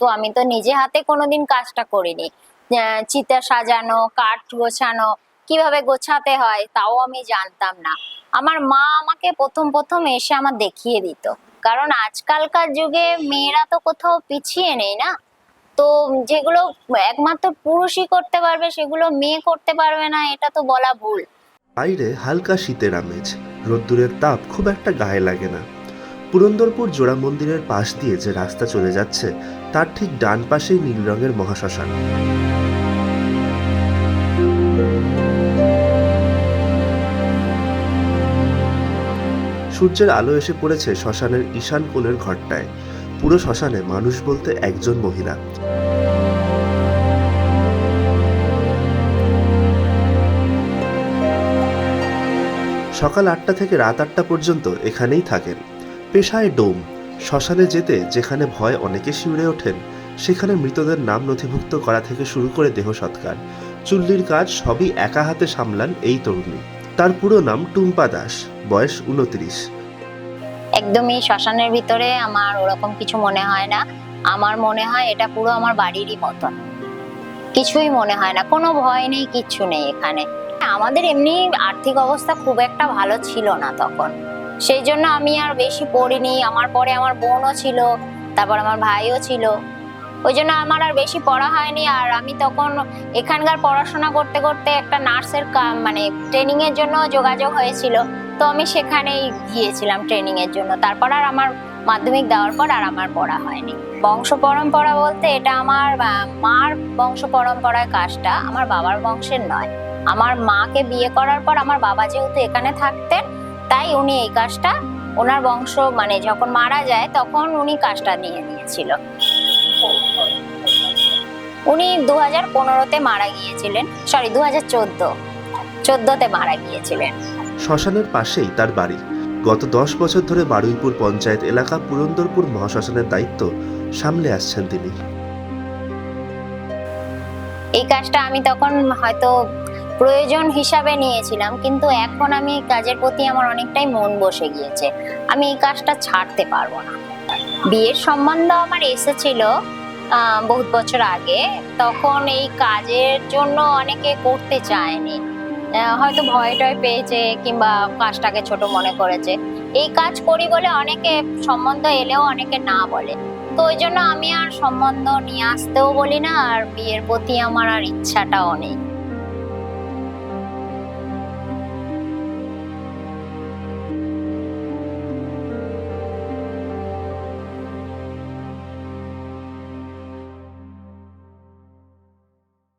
তো আমি তো নিজে হাতে কোনোদিন কাজটা করিনি। চিতা সাজানো, কাঠ গোছানো, কীভাবে গোছাতে হয় তাও আমি জানতাম না। আমার মা আমাকে প্রথম প্রথম এসে আমার দেখিয়ে দিত। কারণ আজকালকার যুগে মেয়েরা তো কোথাও পিছিয়ে নেই না। তো যেগুলো একমাত্র পুরুষই করতে পারবে, সেগুলো মেয়ে করতে পারবে না, এটা তো বলা ভুল। বাইরে হালকা শীতের আমেজ, রোদ্দুরের তাপ খুব একটা গায়ে লাগে না। পুরন্দরপুর জোড়া মন্দিরের পাশ দিয়ে যে রাস্তা চলে যাচ্ছে, তার ঠিক ডান পাশেই নীল রঙের মহাশ্মশান। সূর্যের আলো এসে পড়েছে শ্মশানের ঈশান কোণের ঘরটায়। পুরো শ্মশানে মানুষ বলতে একজন মহিলা। সকাল আটটা থেকে রাত আটটা পর্যন্ত এখানেই থাকেন। পেশায় ডোম। শ্মশানে যেতে যেখানে ভয় অনেকে শিউরে ওঠেন, সেখানে মৃতদের নাম নথিভুক্ত করা থেকে শুরু করে দেহ সৎকার। চুল্লির কাজ সবই একা হাতে সামলান এই তরুণী। তার পুরো নাম টুম্পা দাস, বয়স উনত্রিশ। একদমই শ্মশানের ভিতরে আমার ওরকম কিছু মনে হয় না। আমার মনে হয় এটা পুরো আমার বাড়িরই মতন। কিছুই মনে হয় না, কোনো ভয় নেই, কিচ্ছু নেই এখানে। আমাদের এমনি আর্থিক অবস্থা খুব একটা ভালো ছিল না তখন। সেই জন্য আমি আর বেশি পড়িনি। আমার পরে আমার বোনও ছিল, তারপর আমার ভাইও ছিল। ওই জন্য আমার আর বেশি পড়া হয়নি। আর আমি তখন এখানকার পড়াশোনা করতে করতে একটা নার্সের মানে ট্রেনিং এর জন্য যোগাযোগ হয়েছিল। তো আমি সেখানেই গিয়েছিলাম ট্রেনিং এর জন্য। তারপর আর আমার মাধ্যমিক দেওয়ার পর আর আমার পড়া হয়নি। বংশ পরম্পরা বলতে এটা আমার মার বংশ পরম্পরায় কাজটা আমার বাবার বংশের নয়। আমার মাকে বিয়ে করার পর আমার বাবা যেহেতু এখানে থাকতেন তাই উনি এই কাজটা ওনার বংশ মানে যখন মারা যায় তখন উনি কাজটা নিয়ে নিয়েছিল উনি দু হাজার পনেরোতে মারা গিয়েছিলেন সরি দু হাজার চোদ্দ চোদ্দতে মারা গিয়েছিলেন। শ্মশানের পাশেই তার বাড়ি। গত দশ বছর ধরে বারুইপুর পঞ্চায়েত এলাকা পুরন্দরপুর মহাশ্মশানের দায়িত্ব সামলে আসছেন তিনি। এই কাজটা আমি তখন হয়তো প্রয়োজন হিসাবে নিয়েছিলাম, কিন্তু এখন আমি এই কাজের প্রতি আমার অনেকটাই মন বসে গিয়েছে। আমি এই কাজটা ছাড়তে পারব না। বিয়ের সম্বন্ধ আমার এসেছিল বহুত বছর আগে। তখন এই কাজের জন্য অনেকে করতে চায়নি। হয়তো ভয় টয় পেয়েছে কিংবা কাজটাকে ছোট মনে করেছে। এই কাজ করি বলে অনেকে সম্বন্ধ এলেও অনেকে না বলে। তো ওই জন্য আমি আর সম্বন্ধ নিয়ে আসতেও বলি না, আর বিয়ের প্রতি আমার আর ইচ্ছাটাও নেই।